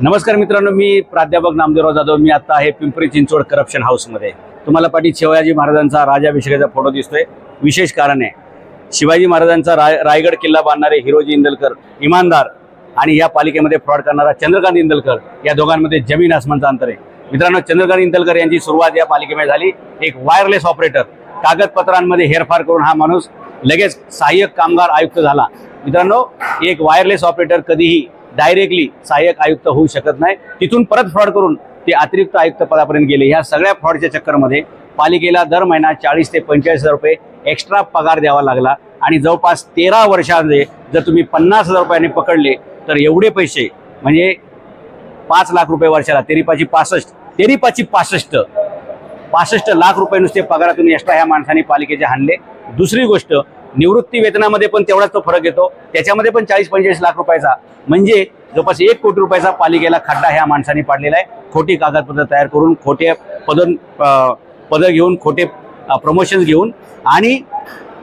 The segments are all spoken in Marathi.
नमस्कार मित्रांनो मी प्राध्यापक नामदेवराव जाधव. मी आता आहे पिंपरी चिंचवड करप्शन हाऊसमध्ये. तुम्हाला पाठी शिवाजी महाराजांचा राजाभिषेकाचा फोटो दिसतोय. विशेष कारण आहे शिवाजी महाराजांचा राय रायगड किल्ला बांधणारे हिरोजी इंदलकर इमानदार आणि या पालिकेमध्ये फ्रॉड करणारा चंद्रकांत इंदलकर या दोघांमध्ये जमीन आसमानचं अंतर आहे. मित्रांनो चंद्रकांत इंदलकर यांची सुरुवात या पालिकेमध्ये झाली. एक वायरलेस ऑपरेटर कागदपत्रांमध्ये हेरफार करून हा माणूस लगेच सहाय्यक कामगार आयुक्त झाला. मित्रांनो एक वायरलेस ऑपरेटर कधीही डायरेक्टली सहाय्यक आयुक्त होऊ शकत नाही. तिथून परत फ्रॉड करून ते अतिरिक्त आयुक्त पदापर्यंत गेले. ह्या सगळ्या फ्रॉडच्या चक्करमध्ये पालिकेला दर महिना चाळीस ते पंचेचाळीस हजार रुपये एक्स्ट्रा पगार द्यावा लागला. आणि जवळपास तेरा वर्षांमध्ये जर तुम्ही पन्नास हजार रुपयाने पकडले तर एवढे पैसे म्हणजे पाच लाख रुपये वर्षाला तेरीपाची पासष्ट तेरीपाची पासष्ट पासष्ट लाख रुपये नुसते पगारातून एक्स्ट्रा ह्या माणसाने पालिकेचे हाणले. दुसरी गोष्ट निवृत्ती वेतनामध्ये पण तेवढाच तो फरक येतो. त्याच्यामध्ये पण चाळीस पंचेचाळीस लाख रुपयाचा. म्हणजे जवळपास एक कोटी रुपयाचा पालिकेला खड्डा ह्या माणसाने पाडलेला आहे. खोटी कागदपत्र तयार करून खोटे पद पदं घेऊन खोटे प्रमोशन्स घेऊन आणि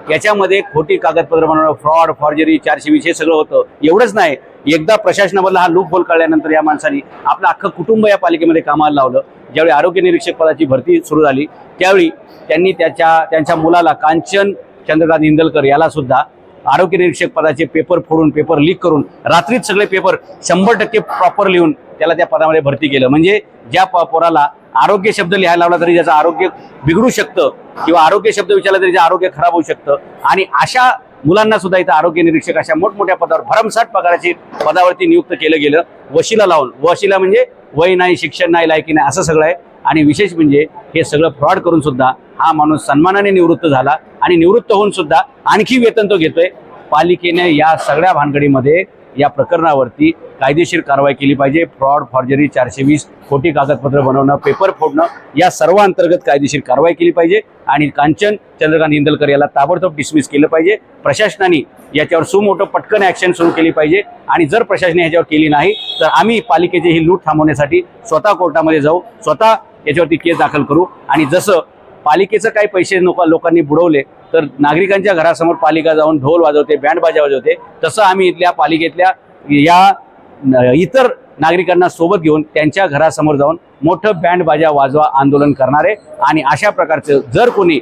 याच्यामध्ये खोटी कागदपत्र बनवणं फ्रॉड फॉर्जरी चारशे वीस हे सगळं होतं. एवढंच नाही. एकदा प्रशासनामधला हा लूप होल कळल्यानंतर या माणसाने आपलं अख्खं कुटुंब या पालिकेमध्ये कामाला लावलं. ज्यावेळी आरोग्य निरीक्षक पदाची भरती सुरू झाली त्यावेळी त्यांनी त्याच्या त्यांच्या मुलाला कांचन चंद्रकांत इंदलकर याला सुद्धा आरोग्य निरीक्षक पदाचे पेपर फोडून पेपर लीक करून रात्रीच सगळे पेपर शंभर टक्के प्रॉपर लिहून त्याला त्या पदामध्ये भरती केलं. म्हणजे ज्या प- पोराला आरोग्य शब्द लिहायला लावला तरी त्याचं आरोग्य बिघडू शकतं किंवा आरोग्य शब्द विचारला तरी त्याचं आरोग्य खराब होऊ शकतं. आणि अशा मुलांना सुद्धा इथं आरोग्य निरीक्षक अशा मोठमोठ्या पदावर भरमसाठ पगाराची पदावरती नियुक्त केलं गेलं. वशिला लावून. वशिला म्हणजे वय नाही शिक्षण नाही लायकी नाही असं सगळं आहे. आणि विशेष म्हणजे हे सगळं फ्रॉड करून सुद्धा हा माणूस सन्मानाने निवृत्त झाला आणि निवृत्त होऊन सुद्धा आणखी वेतन तो घेतोय. पालिकेने या सगळ्या भानगडीमध्ये या प्रकरणावरती कायदेशीर कारवाई केली पाहिजे. फ्रॉड फॉर्जरी चारशे वीस खोटी कागदपत्र बनवणं पेपर फोडणं या सर्व अंतर्गत कायदेशीर कारवाई केली पाहिजे. आणि कांचन चंद्रकांत इंदलकर याला ताबडतोब डिसमिस केलं पाहिजे. प्रशासनाने याच्यावर सुमोठं पटकन ॲक्शन सुरू केली पाहिजे. आणि जर प्रशासनाने याच्यावर केली नाही तर आम्ही पालिकेची ही लूट थांबवण्यासाठी स्वतः कोर्टामध्ये जाऊ. स्वतः याच्यावरती केस दाखल करू. आणि जसं पालिकेचं काही पैसे लोक लोकांनी बुडवले तर नागरिकांच्या घरासमोर पालिका जाऊन ढोल वाजवते बँड बाजा वाजवते. तसं आम्ही इथल्या पालिकेतल्या या न- इतर नागरिकांना सोबत घेऊन त्यांच्या घरासमोर जाऊन मोठं बँड बाजा वाजवा आंदोलन करणारे. आणि अशा प्रकारचं जर कोणी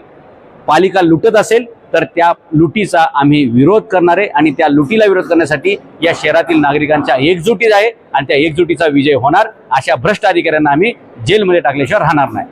पालिका लुटत असेल तर त्या लुटीचा आम्ही विरोध करणारे आणि त्या लुटीला विरोध करण्यासाठी या शहरातील नागरिकांच्या एकजुटीत आहे आणि त्या एकजुटीचा विजय होणार. अशा भ्रष्ट अधिकाऱ्यांना आम्ही जेलमध्ये टाकल्याशिवाय राहणार नाही.